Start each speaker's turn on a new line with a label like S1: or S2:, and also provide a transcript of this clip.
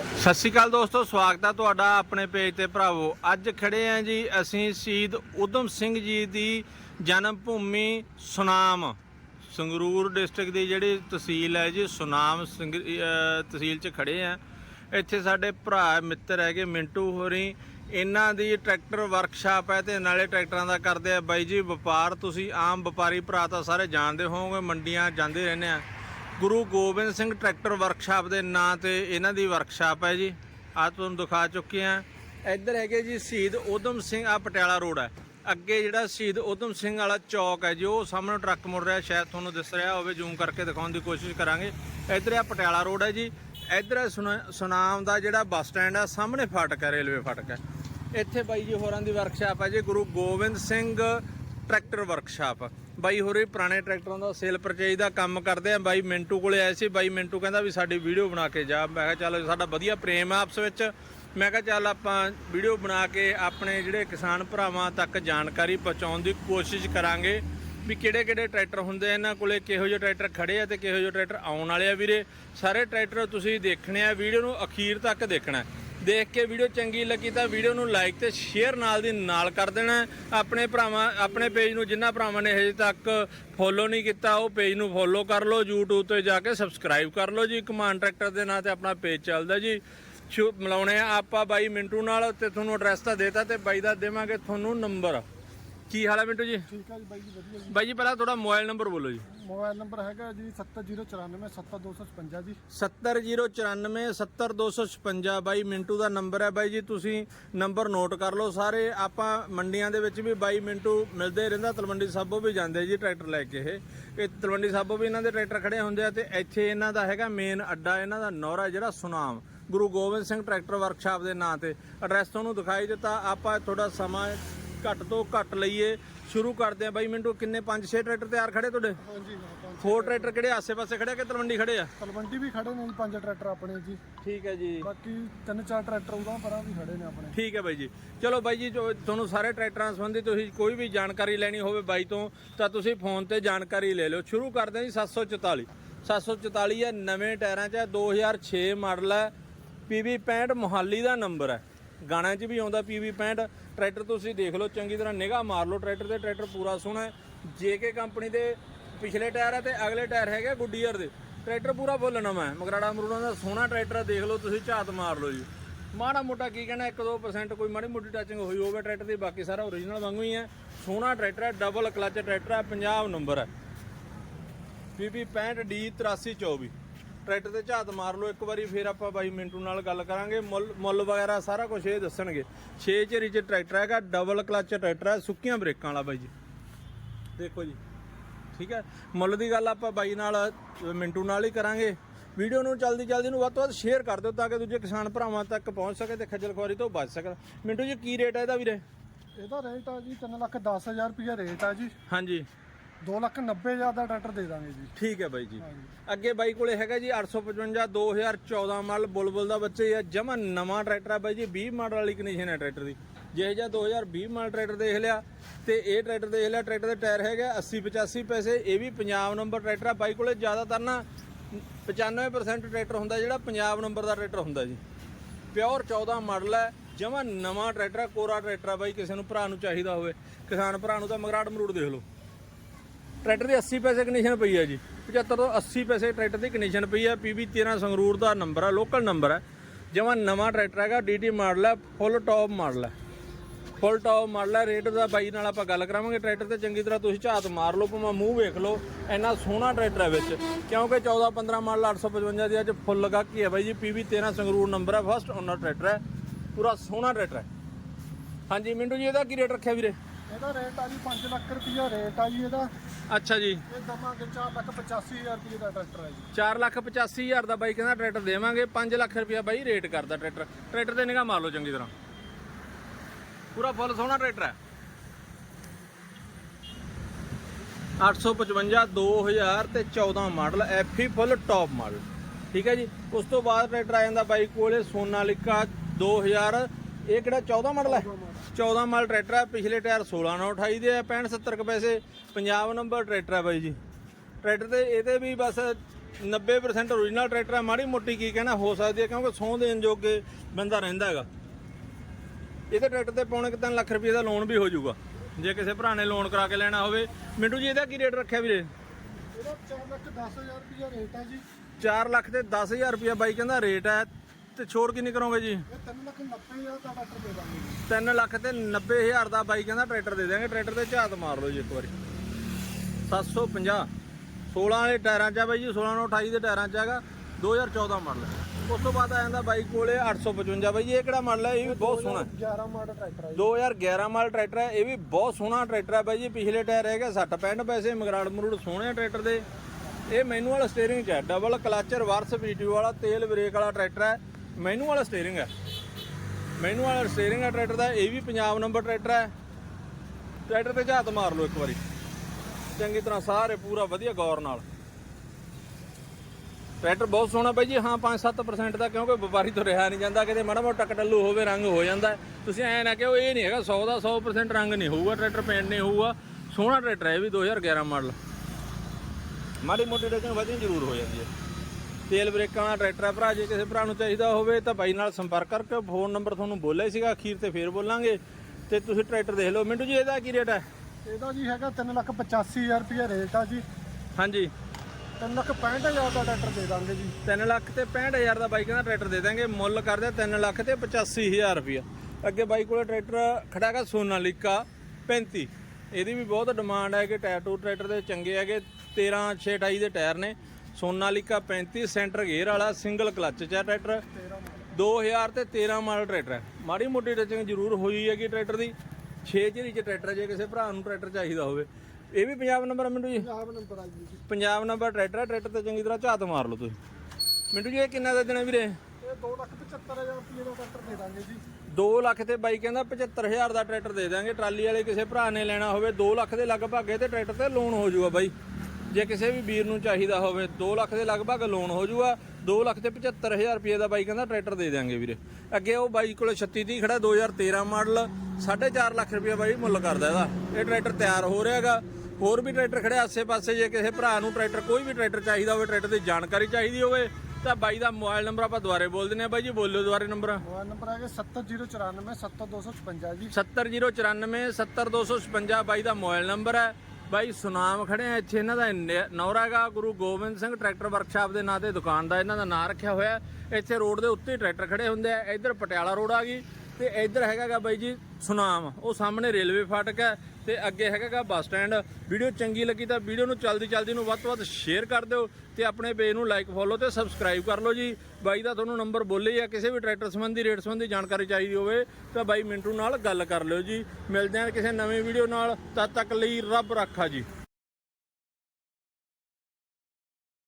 S1: ਸਤਿ ਸ਼੍ਰੀ ਅਕਾਲ ਦੋਸਤੋ, ਸਵਾਗਤ ਹੈ ਤੁਹਾਡਾ ਆਪਣੇ ਪੇਜ ਤੇ ਭਰਾਵੋ। ਅੱਜ ਖੜੇ ਆਂ ਜੀ ਅਸੀਂ ਸ਼ਹੀਦ ਉਦਮ ਸਿੰਘ ਜੀ ਦੀ ਜਨਮ ਭੂਮੀ ਸੁਨਾਮ। ਸੰਗਰੂਰ ਡਿਸਟ੍ਰਿਕਟ ਦੀ ਜਿਹੜੀ ਤਹਿਸੀਲ ਹੈ ਜੀ, ਸੁਨਾਮ ਸੰਗ- ਤਹਿਸੀਲ 'ਚ ਖੜੇ ਆਂ। ਇੱਥੇ ਸਾਡੇ ਭਰਾ ਮਿੱਤਰ ਹੈਗੇ ਮਿੰਟੂ ਹੋਰੀ। ਇਹਨਾਂ ਦੀ ਟਰੈਕਟਰ ਵਰਕਸ਼ਾਪ ਹੈ ਤੇ ਨਾਲੇ ਟਰੈਕਟਰਾਂ ਦਾ ਕਰਦੇ ਆ। ਬਾਈ ਜੀ, ਵਪਾਰ ਤੁਸੀਂ ਆਮ ਵਪਾਰੀ ਭਰਾ ਤਾਂ ਸਾਰੇ ਜਾਣਦੇ ਹੋਵੋਗੇ, ਮੰਡੀਆਂ ਜਾਂਦੇ ਰਹਿੰਦੇ ਆ। ਗੁਰੂ ਗੋਬਿੰਦ ਸਿੰਘ ਟਰੈਕਟਰ ਵਰਕਸ਼ਾਪ ਦੇ ਨਾਂ ਤੇ ਇਹਨਾਂ ਦੀ ਵਰਕਸ਼ਾਪ ਹੈ ਜੀ। ਆ ਤੁਹਾਨੂੰ ਦਿਖਾ ਚੁੱਕੇ ਆ ਇੱਧਰ ਹੈਗੇ ਜੀ ਸ਼ਹੀਦ ਉਦਮ ਸਿੰਘ ਆ ਪਟਿਆਲਾ ਰੋਡ ਹੈ। ਅੱਗੇ ਜਿਹੜਾ ਸ਼ਹੀਦ ਉਦਮ ਸਿੰਘ ਵਾਲਾ ਚੌਕ ਹੈ ਜੀ, ਉਹ ਸਾਹਮਣੇ ਟਰੱਕ ਮੁੜ ਰਿਹਾ, ਸ਼ਾਇਦ ਤੁਹਾਨੂੰ ਦਿਸ ਰਿਹਾ ਹੋਵੇ ਜ਼ੂਮ ਕਰਕੇ ਦਿਖਾਉਣ ਦੀ ਕੋਸ਼ਿਸ਼ ਕਰਾਂਗੇ। ਇੱਧਰ ਆ ਪਟਿਆਲਾ ਰੋਡ ਹੈ ਜੀ। ਇੱਧਰ ਹੈ ਸੁਨਾਮ ਦਾ ਜਿਹੜਾ ਬੱਸ ਸਟੈਂਡ ਆ, ਸਾਹਮਣੇ ਫਾਟਕ ਹੈ, ਰੇਲਵੇ ਫਾਟਕ ਹੈ। ਇੱਥੇ ਬਾਈ ਜੀ ਹੋਰਾਂ ਦੀ ਵਰਕਸ਼ਾਪ ਹੈ ਜੀ, ਗੁਰੂ ਗੋਬਿੰਦ ਸਿੰਘ ਟਰੈਕਟਰ ਵਰਕਸ਼ਾਪ ਬਾਈ ਹੋਰੇ ਪੁਰਾਣੇ ਟਰੈਕਟਰਾਂ ਦਾ ਸੇਲ ਪਰਚੇਜ ਦਾ ਕੰਮ ਕਰਦੇ ਆ। ਬਾਈ ਮਿੰਟੂ ਕੋਲੇ ਆਏ ਸੀ। ਬਾਈ ਮਿੰਟੂ ਕਹਿੰਦਾ ਵੀ ਸਾਡੀ ਵੀਡੀਓ ਬਣਾ ਕੇ ਜਾ। ਮੈਂ ਕਿਹਾ ਚੱਲ ਸਾਡਾ ਵਧੀਆ ਪ੍ਰੇਮ ਆ ਆਪਸ ਵਿੱਚ। ਮੈਂ ਕਿਹਾ ਚੱਲ ਆਪਾਂ ਵੀਡੀਓ ਬਣਾ ਕੇ ਆਪਣੇ ਜਿਹੜੇ ਕਿਸਾਨ ਭਰਾਵਾਂ ਤੱਕ ਜਾਣਕਾਰੀ ਪਹੁੰਚਾਉਣ ਦੀ ਕੋਸ਼ਿਸ਼ ਕਰਾਂਗੇ ਵੀ ਕਿਹੜੇ ਕਿਹੜੇ ਟਰੈਕਟਰ ਹੁੰਦੇ ਆ। ਇਹਨਾਂ ਕੋਲੇ ਕਿਹੋ ਜਿਹੇ ਟਰੈਕਟਰ ਖੜੇ ਆ ਤੇ ਕਿਹੋ ਜਿਹੇ ਟਰੈਕਟਰ ਆਉਣ ਵਾਲੇ ਆ ਵੀਰੇ। ਸਾਰੇ ਟਰੈਕਟਰ ਤੁਸੀਂ ਦੇਖਣੇ ਆ। ਵੀਡੀਓ ਨੂੰ ਅਖੀਰ ਤੱਕ ਦੇਖਣਾ। ਦੇਖ ਕੇ ਵੀਡੀਓ ਚੰਗੀ ਲੱਗੀ ਤਾਂ ਵੀਡੀਓ ਨੂੰ ਲਾਈਕ ਤੇ ਸ਼ੇਅਰ ਨਾਲ ਦੀ ਨਾਲ ਕਰ ਦੇਣਾ। ਆਪਣੇ ਭਰਾਵਾਂ, ਆਪਣੇ ਪੇਜ ਨੂੰ ਜਿਨ੍ਹਾਂ ਭਰਾਵਾਂ ਨੇ ਹਜੇ ਤੱਕ ਫੋਲੋ ਨਹੀਂ ਕੀਤਾ, ਉਹ ਪੇਜ ਨੂੰ ਫੋਲੋ ਕਰ ਲਓ, YouTube ਤੇ ਜਾ ਕੇ ਸਬਸਕ੍ਰਾਈਬ ਕਰ ਲਓ ਜੀ। ਕਮਾਨ ਟਰੈਕਟਰ ਦੇ ਨਾਂ ਤੇ ਆਪਣਾ ਪੇਜ ਚੱਲਦਾ ਜੀ। ਸ਼ੁ- ਮਿਲਾਉਣੇ ਆ ਆਪਾਂ ਬਾਈ ਮਿੰਟੂ ਨਾਲ ਤੇ ਤੁਹਾਨੂੰ ਐਡਰੈਸ ਤਾਂ ਦੇਤਾ ਤੇ ਬਾਈ ਦਾ ਦੇਵਾਂਗੇ ਤੁਹਾਨੂੰ ਨੰਬਰ ਕੀ ਹਾਲ ਹੈ ਮਿੰਟੂ ਜੀ?
S2: ਠੀਕ ਹੈ ਜੀ ਬਾਈ ਜੀ ਵਧੀਆ ਜੀ।
S1: ਬਾਈ ਜੀ ਪਹਿਲਾਂ ਤੁਹਾਡਾ ਮੋਬਾਈਲ ਨੰਬਰ ਬੋਲੋ ਜੀ।
S2: ਮੋਬਾਈਲ ਨੰਬਰ ਹੈਗਾ ਜੀ 7094 7256 ਜੀ।
S1: 70094 70256 ਬਾਈ ਮਿੰਟੂ ਦਾ ਨੰਬਰ ਹੈ। ਬਾਈ ਜੀ ਤੁਸੀਂ ਨੰਬਰ ਨੋਟ ਕਰ ਲਓ ਸਾਰੇ। ਆਪਾਂ ਮੰਡੀਆਂ ਦੇ ਵਿੱਚ ਵੀ ਬਾਈ ਮਿੰਟੂ ਮਿਲਦੇ ਰਹਿੰਦਾ। ਤਲਵੰਡੀ ਸਾਬੋ ਵੀ ਜਾਂਦੇ ਜੀ ਟਰੈਕਟਰ ਲੈ ਕੇ ਇਹ। ਇਹ ਤਲਵੰਡੀ ਸਾਬੋ ਵੀ ਇਹਨਾਂ ਦੇ ਟਰੈਕਟਰ ਖੜੇ ਹੁੰਦੇ ਆ ਤੇ ਇੱਥੇ ਇਹਨਾਂ ਦਾ ਹੈਗਾ ਮੇਨ ਅੱਡਾ ਇਹਨਾਂ ਦਾ ਨੌਰਾ ਜਿਹੜਾ ਸੁਨਾਮ। ਗੁਰੂ ਗੋਬਿੰਦ ਸਿੰਘ ਟਰੈਕਟਰ ਵਰਕਸ਼ਾਪ ਦੇ ਨਾਂ ਤੇ। ਐਡਰੈਸ ਤੁਹਾਨੂੰ ਦਿਖਾਈ ਦਿੱਤਾ। ਆਪਾਂ ਥੋੜਾ ਸਮਾਂ ਘੱਟ ਤੋਂ ਘੱਟ ਲਈਏ। ਸ਼ੁਰੂ ਕਰਦੇ ਆ ਬਾਈ ਮਿੰਟੂ ਕਿੰਨੇ? 5-6 ਟਰੈਕਟਰ ਤਿਆਰ ਖੜੇ ਤੁਹਾਡੇ?
S2: ਹਾਂਜੀ
S1: ਫੋਰ ਟਰੈਕਟਰ। ਕਿਹੜੇ? ਆਸੇ-ਪਾਸੇ ਖੜੇ ਆ ਕਿ ਤਲਵੰਡੀ ਖੜੇ ਆ?
S2: ਤਲਵੰਡੀ ਵੀ ਖੜੇ ਨੇ ਜੀ ਪੰਜ ਟਰੈਕਟਰ ਆਪਣੇ ਜੀ।
S1: ਠੀਕ ਹੈ ਜੀ।
S2: ਬਾਕੀ ਤਿੰਨ ਚਾਰ ਟਰੈਕਟਰ ਉਹਦਾ ਪਰਾਂ ਵੀ ਖੜੇ ਨੇ ਆਪਣੇ।
S1: ਠੀਕ ਹੈ ਬਾਈ ਜੀ। ਚਲੋ ਬਾਈ ਜੀ ਤੁਹਾਨੂੰ ਸਾਰੇ ਟਰੈਕਟਰਾਂ ਸੰਬੰਧੀ ਤੁਸੀਂ ਕੋਈ ਵੀ ਜਾਣਕਾਰੀ ਲੈਣੀ ਹੋਵੇ ਬਾਈ ਤੋਂ ਤਾਂ ਤੁਸੀਂ ਫੋਨ ਤੇ ਜਾਣਕਾਰੀ ਲੈ ਲਿਓ। ਸ਼ੁਰੂ ਕਰਦੇ ਹਾਂ ਜੀ 744 744 ਹੈ ਨਵੇਂ ਟਾਇਰਾਂ 'ਚ ਹੈ 2006 ਮਾਡਲ ਹੈ। PV 65 ਮੋਹਾਲੀ ਦਾ ਨੰਬਰ ਹੈ। ਗਾਣਾ 'ਚ ਵੀ ਆਉਂਦਾ PV 65 ਟਰੈਕਟਰ ਤੁਸੀਂ ਦੇਖ ਲਓ, ਚੰਗੀ ਤਰ੍ਹਾਂ ਨਿਗਾਹ ਮਾਰ ਲਓ ਟਰੈਕਟਰ ਤੇ, ਟਰੈਕਟਰ ਪੂਰਾ ਸੋਹਣਾ ਹੈ। ਜੇਕੇ ਕੰਪਨੀ ਦੇ ਪਿਛਲੇ ਟਾਇਰ ਹੈ ਤੇ ਅਗਲੇ ਟਾਇਰ ਹੈਗੇ ਗੁੱਡੀਅਰ ਦੇ। ਟਰੈਕਟਰ ਪੂਰਾ ਫੁੱਲ ਨਵਾਂ ਹੈ, ਮਗਰਾੜਾ ਮਰੂੜਾ ਦਾ ਸੋਹਣਾ ਟਰੈਕਟਰ ਦੇਖ ਲਓ ਤੁਸੀਂ ਝਾਤ ਮਾਰ ਲਓ ਜੀ। ਮਾੜਾ ਮੋਟਾ ਕੀ ਕਹਿਣਾ 1-2% ਕੋਈ ਮਾੜੀ ਮੋਟੀ ਟੱਚਿੰਗ ਹੋਈ ਹੋਵੇ ਟਰੈਕਟਰ ਦੀ, ਬਾਕੀ ਸਾਰਾ ਓਰੀਜਨਲ ਵਾਂਗੂ ਹੀ ਹੈ। ਸੋਹਣਾ ਟਰੈਕਟਰ ਹੈ ਡਬਲ ਕਲਚ ਟਰੈਕਟਰ ਹੈ 50 ਨੰਬਰ ਹੈ। PB 65D 8324 ਟਰੈਕਟਰ ਤੇ ਝਾਤ ਮਾਰ ਲਓ ਇੱਕ ਵਾਰੀ ਫੇਰ ਆਪਾਂ ਬਾਈ ਮਿੰਟੂ ਨਾਲ ਗੱਲ ਕਰਾਂਗੇ। ਮੁੱਲ ਮੁੱਲ ਵਗੈਰਾ ਸਾਰਾ ਕੁਝ ਇਹ ਦੱਸਣਗੇ। 6 ਝਰੀ ਚ ਟਰੈਕਟਰ ਹੈਗਾ ਡਬਲ ਕਲਚ ਟਰੈਕਟਰ ਹੈ ਸੁੱਕੀਆਂ ਬ੍ਰੇਕਾਂ ਵਾਲਾ ਬਾਈ ਜੀ। ਦੇਖੋ ਜੀ ਠੀਕ ਹੈ? ਮੁੱਲ ਦੀ ਗੱਲ ਆਪਾਂ ਬਾਈ ਨਾਲ ਮਿੰਟੂ ਨਾਲ ਹੀ ਕਰਾਂਗੇ। ਵੀਡੀਓ ਨੂੰ ਜਲਦੀ ਜਲਦੀ ਨੂੰ ਵੱਧ ਤੋਂ ਵੱਧ ਸ਼ੇਅਰ ਕਰ ਦਿਓ ਤਾਂ ਕਿ ਦੂਜੇ ਕਿਸਾਨ ਭਰਾਵਾਂ ਤੱਕ ਪਹੁੰਚ ਸਕੇ ਤੇ ਖੱਜਲ ਖੁਆਰੀ ਤੋਂ ਬਚ ਸਕਣ। ਮਿੰਟੂ ਜੀ ਕੀ ਰੇਟ ਹੈ ਇਹਦਾ ਵੀਰੇ?
S2: ਇਹਦਾ ਰੇਟ ਆ ਜੀ 3 ਲੱਖ 10 ਹਜ਼ਾਰ ਰੁਪਇਆ ਰੇਟ ਆ ਜੀ।
S1: ਹਾਂਜੀ।
S2: 2 ਲੱਖ 90 ਹਜ਼ਾਰ ਦਾ ਟਰੈਕਟਰ ਦੇ ਦਾਂਗੇ ਜੀ।
S1: ਠੀਕ ਹੈ ਬਾਈ ਜੀ। ਅੱਗੇ ਬਾਈ ਕੋਲੇ ਹੈਗਾ ਜੀ 855 2014 ਮਾਡਲ ਬੁਲਬੁਲ ਦਾ ਬੱਚੇ ਆ ਜਮਾ ਨਵਾਂ ਟਰੈਕਟਰ ਆ ਬਾਈ ਜੀ 20 ਮਾਡਲ ਵਾਲੀ ਕੰਡੀਸ਼ਨ ਹੈ ਟਰੈਕਟਰ ਦੀ। ਜੇ ਜਿਹਾ 2020 ਮਾਡਲ ਟਰੈਕਟਰ ਦੇਖ ਲਿਆ ਤੇ ਇਹ ਟਰੈਕਟਰ ਦੇਖ ਲਿਆ ਟਰੈਕਟਰ ਦੇ ਟਾਇਰ ਹੈਗਾ 80 85 ਪੈਸੇ ਇਹ ਵੀ ਪੰਜਾਬ ਨੰਬਰ ਟਰੈਕਟਰ ਆ। ਬਾਈ ਕੋਲੇ ਜ਼ਿਆਦਾਤਰ ਨਾ 95% ਟਰੈਕਟਰ ਹੁੰਦਾ ਜਿਹੜਾ ਪੰਜਾਬ ਨੰਬਰ ਦਾ ਟਰੈਕਟਰ ਹੁੰਦਾ ਜੀ। ਪਿਓਰ 14 ਮਾਡਲ ਹੈ ਜਮਾ ਨਵਾਂ ਟਰੈਕਟਰ ਕੋਰਾ ਟਰੈਕਟਰ ਆ ਬਾਈ ਕਿਸੇ ਨੂੰ ਭਰਾ ਨੂੰ ਚਾਹੀਦਾ ਹੋਵੇ। ਕਿਸਾਨ ਭਰਾ ਨੂੰ ਤਾਂ ਮਗਰਾਟ ਮਰੂੜ ਦੇਖ ਲਓ। ਟਰੈਕਟਰ ਦੀ 80 ਪੈਸੇ ਕੰਡੀਸ਼ਨ ਪਈ ਹੈ ਜੀ 75 ਤੋਂ 80 ਪੈਸੇ ਟਰੈਕਟਰ ਦੀ ਕੰਡੀਸ਼ਨ ਪਈ ਹੈ PB 13 ਸੰਗਰੂਰ ਦਾ ਨੰਬਰ ਹੈ ਲੋਕਲ ਨੰਬਰ ਹੈ ਜਿਵੇਂ ਨਵਾਂ ਟਰੈਕਟਰ ਹੈਗਾ DT ਮਾਡਲ ਹੈ ਫੁੱਲ ਟੌਪ ਮਾਡਲ ਹੈ ਫੁੱਲ ਟੌਪ ਮਾਡਲ ਹੈ ਰੇਟ ਦਾ ਬਾਈ ਨਾਲ ਆਪਾਂ ਗੱਲ ਕਰਾਵਾਂਗੇ ਟਰੈਕਟਰ ਤੇ, ਚੰਗੀ ਤਰ੍ਹਾਂ ਤੁਸੀਂ ਝਾਤ ਮਾਰ ਲਓ, ਭਾਵੇਂ ਮੂੰਹ ਵੇਖ ਲਓ, ਇੰਨਾ ਸੋਹਣਾ ਟਰੈਕਟਰ ਹੈ ਵਿੱਚ। ਕਿਉਂਕਿ 14 15 ਮਾਡਲ 855 ਦੀ ਅੱਜ ਫੁੱਲ ਲਗਾ ਕੀ ਹੈ ਬਾਈ ਜੀ PB 13 ਸੰਗਰੂਰ ਨੰਬਰ ਹੈ ਫਸਟ ਓਨਰ ਟਰੈਕਟਰ ਹੈ ਪੂਰਾ ਸੋਹਣਾ ਟਰੈਕਟਰ ਹੈ ਹਾਂਜੀ, ਮਿੰਟੂ ਜੀ, ਇਹਦਾ ਕੀ ਰੇਟ ਰੱਖਿਆ ਵੀਰੇ?
S2: ਇਹਦਾ ਰੇਟ ਆ ਜੀ 5 ਲੱਖ ਰੁਪਇਆ ਰੇਟ ਆ ਜੀ ਇਹਦਾ।
S1: ਅੱਛਾ ਜੀ।
S2: ਇਹ ਦਵਾਂਗੇ 4 ਲੱਖ 85 ਹਜ਼ਾਰ ਰੁਪਏ ਦਾ ਟਰੈਕਟਰ ਹੈ ਜੀ।
S1: 4 ਲੱਖ 85 ਹਜ਼ਾਰ ਦਾ ਬਾਈ ਕਹਿੰਦਾ ਟਰੈਕਟਰ ਦੇਵਾਂਗੇ 5 ਲੱਖ ਰੁਪਇਆ ਬਾਈ ਰੇਟ ਕਰਦਾ ਟਰੈਕਟਰ ਟਰੈਕਟਰ ਤੇ ਨਿਗਾਹ ਮਾਰ ਲਓ ਚੰਗੀ ਤਰ੍ਹਾਂ। ਪੂਰਾ ਫੁੱਲ ਸੋਹਣਾ ਟਰੈਕਟਰ ਹੈ 855 2000 ਤੇ 14 ਮਾਡਲ ਐਫੀ ਫੁੱਲ ਟੌਪ ਮਾਡਲ ਠੀਕ ਹੈ ਜੀ? ਉਸ ਤੋਂ ਬਾਅਦ ਟਰੈਕਟਰ ਆ ਜਾਂਦਾ ਬਾਈ ਕੋਲੇ ਸੋਨਾਲਿਕਾ 2000 ਇਹ ਕਿਹੜਾ 14 ਮਾਡਲ ਹੈ? 14 ਮਾਡਲ ਟਰੈਕਟਰ ਹੈ ਪਿਛਲੇ ਟਾਇਰ 16 ਨਾਲ 28 ਦੇ ਆ 65 70 ਕੁ ਪੈਸੇ ਪੰਜਾਬ ਨੰਬਰ ਟਰੈਕਟਰ ਹੈ ਬਾਈ ਜੀ। ਟਰੈਕਟਰ ਤੇ ਇਹਦੇ ਵੀ ਬਸ 90% ਓਰੀਜਨਲ ਟਰੈਕਟਰ ਹੈ ਮਾੜੀ ਮੋਟੀ ਕੀ ਕਹਿਣਾ ਹੋ ਸਕਦੀ ਹੈ ਕਿਉਂਕਿ ਸੌਂ ਦੇਣ ਜੋਗੇ ਬੰਦਾ ਰਹਿੰਦਾ ਹੈਗਾ। ਇਹਦੇ ਟਰੈਕਟਰ ਤੇ ਪੌਣੇ ਕੁ ਤਿੰਨ ਲੱਖ ਰੁਪਏ ਦਾ ਲੋਨ ਵੀ ਹੋ ਜਾਊਗਾ ਜੇ ਕਿਸੇ ਭਰਾ ਨੇ ਲੋਨ ਕਰਾ ਕੇ ਲੈਣਾ ਹੋਵੇ। ਮਿੰਟੂ ਜੀ ਇਹਦਾ ਕੀ ਰੇਟ ਰੱਖਿਆ ਵੀਰੇ?
S2: ਇਹਦਾ 4 ਲੱਖ 10000 ਰੁਪਇਆ ਰੇਟ ਹੈ ਜੀ।
S1: 4 ਲੱਖ ਤੇ 10000 ਰੁਪਏ ਬਾਈ ਕਹਿੰਦਾ ਰੇਟ ਹੈ ਤੇ ਛੋੜ ਕਿੰਨੀ ਕਰੋਗੇ ਜੀ?
S2: ਇਹ 3 ਲੱਖ 90000 ਦਾ ਟਰੈਕਟਰ ਦੇ ਦਾਂਗੇ ਜੀ।
S1: 3 ਲੱਖ ਤੇ 90000 ਦਾ ਬਾਈ ਕਹਿੰਦਾ ਟਰੈਕਟਰ ਦੇ ਦਿਆਂਗੇ। ਟਰੈਕਟਰ ਤੇ ਝਾਤ ਮਾਰ ਲਓ ਜੀ ਇੱਕ ਵਾਰੀ। 750 16 ਵਾਲੇ ਟਾਇਰਾਂ 'ਚ ਆ ਬਾਈ ਜੀ 16 ਨੂੰ 28 ਦੇ ਟਾਇਰਾਂ 'ਚ ਹੈਗਾ। 2014 ਮਾਡਲ ਉਸ ਤੋਂ ਬਾਅਦ ਆ ਜਾਂਦਾ ਬਾਈ ਕੋਲੇ 855 ਬਾਈ ਜੀ ਇਹ ਕਿਹੜਾ ਮਾਡਲ ਹੈ? ਇਹ ਵੀ ਬਹੁਤ ਸੋਹਣਾ ਹੈ।
S2: 11 ਮਾਡਲ ਟਰੈਕਟਰ ਹੈ ਜੀ।
S1: 2011 ਮਾਡਲ ਟਰੈਕਟਰ ਹੈ। ਇਹ ਵੀ ਬਹੁਤ ਸੋਹਣਾ ਟਰੈਕਟਰ ਹੈ ਬਾਈ ਜੀ। ਪਿਛਲੇ ਟਾਇਰ ਹੈਗੇ 60 65 ਪੈਸੇ ਮਗਰਾੜ ਮਰੂੜ ਸੋਹਣੇ ਟਰੈਕਟਰ ਦੇ। ਇਹ ਮੈਨੂਅਲ ਸਟੀਅਰਿੰਗ 'ਚ ਹੈ। ਡਬਲ ਕਲਚ ਰਿਵਰਸ ਪੀਟੀਓ ਵਾਲਾ ਤੇਲ ਬ੍ਰੇਕ ਵਾਲਾ ਟਰੈਕਟਰ ਹੈ। ਮੈਨੂ ਵਾਲਾ ਸਟੀਅਰਿੰਗ ਹੈ। ਮੈਨੂ ਵਾਲਾ ਸਟੀਅਰਿੰਗ ਹੈ ਟਰੈਕਟਰ ਦਾ, ਇਹ ਵੀ ਪੰਜਾਬ ਨੰਬਰ ਟਰੈਕਟਰ ਹੈ। ਟਰੈਕਟਰ ਤੇ ਝਾਤ ਮਾਰ ਲਓ ਇੱਕ ਵਾਰੀ। ਚੰਗੀ ਤਰ੍ਹਾਂ ਸਾਰੇ ਪੂਰਾ ਵਧੀਆ ਗੌਰ ਨਾਲ। ਟਰੈਕਟਰ ਬਹੁਤ ਸੋਹਣਾ ਬਾਈ ਜੀ, ਹਾਂ 5-7% ਦਾ, ਕਿਉਂਕਿ ਵਪਾਰੀ ਤੋਂ ਰਿਹਾ ਨਹੀਂ ਜਾਂਦਾ, ਕਿਤੇ ਮਾੜਾ ਮੋਟਾ ਕਟੱਲੂ ਹੋਵੇ, ਰੰਗ ਹੋ ਜਾਂਦਾ ਤੁਸੀਂ ਐ ਨਾ ਕਿਹੋ, ਇਹ ਨਹੀਂ ਹੈਗਾ 100 ਦਾ 100% ਰੰਗ ਨਹੀਂ ਹੋਊਗਾ, ਟਰੈਕਟਰ ਪੇਂਟ ਨਹੀਂ ਹੋਊਗਾ। ਸੋਹਣਾ ਟਰੈਕਟਰ ਹੈ ਇਹ ਵੀ 2011 ਮਾਡਲ। ਮਾੜੀ ਮੋਟੀ ਰੇਟਿੰਗ ਵਧੀਆ ਜ਼ਰੂਰ ਹੋ ਜਾਂਦੀ ਹੈ। ਤੇਲ ਬ੍ਰੇਕਾਂ ਵਾਲਾ ਟਰੈਕਟਰ ਹੈ ਭਰਾ ਜੇ ਕਿਸੇ ਭਰਾ ਨੂੰ ਚਾਹੀਦਾ ਹੋਵੇ ਤਾਂ ਬਾਈ ਨਾਲ ਸੰਪਰਕ ਕਰਕੇ ਫੋਨ ਨੰਬਰ ਤੁਹਾਨੂੰ ਬੋਲਿਆ ਸੀਗਾ ਅਖੀਰ ਤੇ ਫੇਰ ਬੋਲਾਂਗੇ। ਤੇ ਤੁਸੀਂ ਟਰੈਕਟਰ ਦੇਖ ਲਓ। ਮਿੰਟੂ ਜੀ ਇਹਦਾ ਕੀ ਰੇਟ ਹੈ?
S2: ਇਹਦਾ ਜੀ ਹੈਗਾ 3 ਲੱਖ 85000 ਰੁਪਇਆ ਰੇਟ ਆ ਜੀ।
S1: ਹਾਂਜੀ।
S2: 3 ਲੱਖ 65000 ਦਾ ਟਰੈਕਟਰ ਦੇ ਦਾਂਗੇ ਜੀ।
S1: 3 ਲੱਖ ਤੇ 65000 ਦਾ ਬਾਈ ਕਹਿੰਦਾ ਟਰੈਕਟਰ ਦੇ ਦਾਂਗੇ। ਮੁੱਲ ਕਰਦੇ 3 ਲੱਖ ਤੇ 85000 ਰੁਪਇਆ ਅੱਗੇ ਬਾਈ ਕੋਲੇ ਟਰੈਕਟਰ ਖੜਾ ਹੈਗਾ ਸੋਨਾਲੀਕਾ 35 ਇਹਦੀ ਵੀ ਬਹੁਤ ਡਿਮਾਂਡ ਹੈ ਕਿ ਟਾਇਰ ਟੂ ਟਰੈਕਟਰ ਦੇ ਚੰਗੇ ਹੈਗੇ। 13 628 ਦੇ ਟਾਇਰ ਨੇ। ਸੋਨਾਲੀਕਾ 35 ਸੈਂਟਰ ਗੇਅਰ ਵਾਲਾ ਸਿੰਗਲ ਕਲੱਚ ਚ ਟਰੈਕਟਰ। 2000 ਤੇ 13 ਮਾਡਲ ਟਰੈਕਟਰ ਹੈ। ਮਾੜੀ ਮੋਟੀ ਟਚਿੰਗ ਜ਼ਰੂਰ ਹੋਈ ਹੈਗੀ ਟਰੈਕਟਰ ਦੀ। 6 ਝਰੀ ਚ ਟਰੈਕਟਰ ਜੇ ਕਿਸੇ ਭਰਾ ਨੂੰ ਟਰੈਕਟਰ ਚਾਹੀਦਾ ਹੋਵੇ। ਇਹ ਵੀ ਪੰਜਾਬ ਨੰਬਰ ਮਿੰਟੂ ਜੀ?
S2: ਪੰਜਾਬ ਨੰਬਰ ਆ ਜੀ।
S1: ਪੰਜਾਬ ਨੰਬਰ ਟਰੈਕਟਰ ਹੈ ਟਰੈਕਟਰ ਤੇ ਚੰਗੀ ਤਰ੍ਹਾਂ ਝਾਤ ਮਾਰ ਲਓ ਤੁਸੀਂ। ਮਿੰਟੂ ਜੀ ਇਹ ਕਿੰਨਾ ਦਾ ਦੇਣਾ ਵੀਰੇ?
S2: ਇਹ 2 ਲੱਖ 75000 ਰੁਪਏ ਦਾ ਟਰੈਕਟਰ ਦੇ ਦਾਂਗੇ ਜੀ।
S1: 2 ਲੱਖ ਤੇ ਬਾਈ ਕਹਿੰਦਾ 75000 ਦਾ ਟਰੈਕਟਰ ਦੇ ਦਾਂਗੇ। ਟਰਾਲੀ ਵਾਲੇ ਕਿਸੇ ਭਰਾ ਨੇ ਲੈਣਾ ਹੋਵੇ 2 ਲੱਖ ਦੇ ਲਗਭਗ ਇਹ ਤੇ ਟਰੈਕਟਰ ਤੇ ਲੋਨ ਹੋ ਜਾਊਗਾ ਬਾਈ। ਜੇ ਕਿਸੇ ਵੀ ਵੀਰ ਨੂੰ ਚਾਹੀਦਾ ਹੋਵੇ 2 ਲੱਖ ਦੇ ਲਗਭਗ ਲੋਨ ਹੋ ਜਾਊਗਾ 2 ਲੱਖ ਤੇ 75000 ਰੁਪਏ ਦਾ ਬਾਈ ਕਹਿੰਦਾ ਟਰੈਕਟਰ ਦੇ ਦਾਂਗੇ ਵੀਰੇ। ਅੱਗੇ ਉਹ ਬਾਈ ਕੋਲੇ 36 ਦੀ ਖੜਾ 2013 ਮਾਡਲ 4.5 ਲੱਖ ਰੁਪਏ ਬਾਈ ਮੁੱਲ ਕਰਦਾ ਇਹਦਾ। ਇਹ ਟਰੈਕਟਰ ਤਿਆਰ ਹੋ ਰਿਹਾਗਾ ਹੋਰ ਵੀ ਟਰੈਕਟਰ ਖੜੇ ਆਸੇ-ਪਾਸੇ ਜੇ ਕਿਸੇ ਭਰਾ ਨੂੰ ਟਰੈਕਟਰ ਕੋਈ ਵੀ ਟਰੈਕਰ ਚਾਹੀਦਾ ਹੋਵੇ ਟਰੈਕਟਰ ਦੀ ਜਾਣਕਾਰੀ ਚਾਹੀਦੀ ਹੋਵੇ ਤਾਂ ਬਾਈ ਦਾ ਮੋਬਾਈਲ ਨੰਬਰ ਆਪਾਂ ਦੁਬਾਰੇ ਬੋਲ ਦਿੰਦੇ ਆ ਬਾਈ ਜੀ ਬੋਲਿਓ ਦੁਬਾਰੇ ਨੰਬਰ।
S2: ਮੋਬਾਈਲ ਨੰਬਰ ਹੈਗਾ 70094 70256 ਜੀ।
S1: 70094 70256 ਬਾਈ ਦਾ ਮੋਬਾਈਲ ਨੰਬਰ ਹੈ। ਬਾਈ, ਸੁਨਾਮ ਖੜੇ ਆ ਇੱਥੇ ਇਹਨਾਂ ਦਾ ਨ- ਨੌਰਾ ਹੈਗਾ, ਗੁਰੂ ਗੋਬਿੰਦ ਸਿੰਘ ਟਰੈਕਟਰ ਵਰਕਸ਼ਾਪ ਦੇ ਨਾਂ ਤੇ ਦੁਕਾਨ ਦਾ, ਇਹਨਾਂ ਦਾ ਨਾਂ ਰੱਖਿਆ ਹੋਇਆ ਇੱਥੇ ਰੋਡ ਦੇ ਉੱਤੇ ਟਰੈਕਟਰ ਖੜੇ ਹੁੰਦੇ ਆ। ਇੱਧਰ ਪਟਿਆਲਾ ਰੋਡ ਆ ਗਈ ਤੇ ਇੱਧਰ ਹੈਗਾਗਾ ਬਾਈ ਜੀ, ਸੁਨਾਮ। ਉਹ ਸਾਹਮਣੇ ਰੇਲਵੇ ਫਾਟਕ ਹੈ। ਤੇ ਅੱਗੇ ਹੈਗਾਗਾ ਬੱਸ ਸਟੈਂਡ। ਵੀਡੀਓ ਚੰਗੀ ਲੱਗੀ ਤਾਂ ਵੀਡੀਓ ਨੂੰ ਚਲਦੀ ਚਲਦੀ ਨੂੰ ਵੱਧ ਤੋਂ ਵੱਧ ਸ਼ੇਅਰ ਕਰ ਦਿਓ ਤੇ ਆਪਣੇ ਪੇਜ ਨੂੰ ਲਾਈਕ ਫੋਲੋ ਤੇ ਸਬਸਕ੍ਰਾਈਬ ਕਰ ਲਓ ਜੀ। ਬਾਈ ਦਾ ਤੁਹਾਨੂੰ ਨੰਬਰ ਬੋਲੇ ਜਾਂ ਕਿਸੇ ਵੀ ਟਰੈਕਟਰ ਸੰਬੰਧੀ ਰੇਟ ਸੰਬੰਧੀ ਜਾਣਕਾਰੀ ਚਾਹੀਦੀ ਹੋਵੇ ਤਾਂ ਬਾਈ ਮਿੰਟੂ ਨਾਲ ਗੱਲ ਕਰ ਲਿਓ ਜੀ। ਮਿਲਦੇ ਹਾਂ ਕਿਸੇ ਨਵੀਂ ਵੀਡੀਓ ਨਾਲ, ਤਦ ਤੱਕ ਲਈ ਰੱਬ ਰੱਖਾ ਜੀ।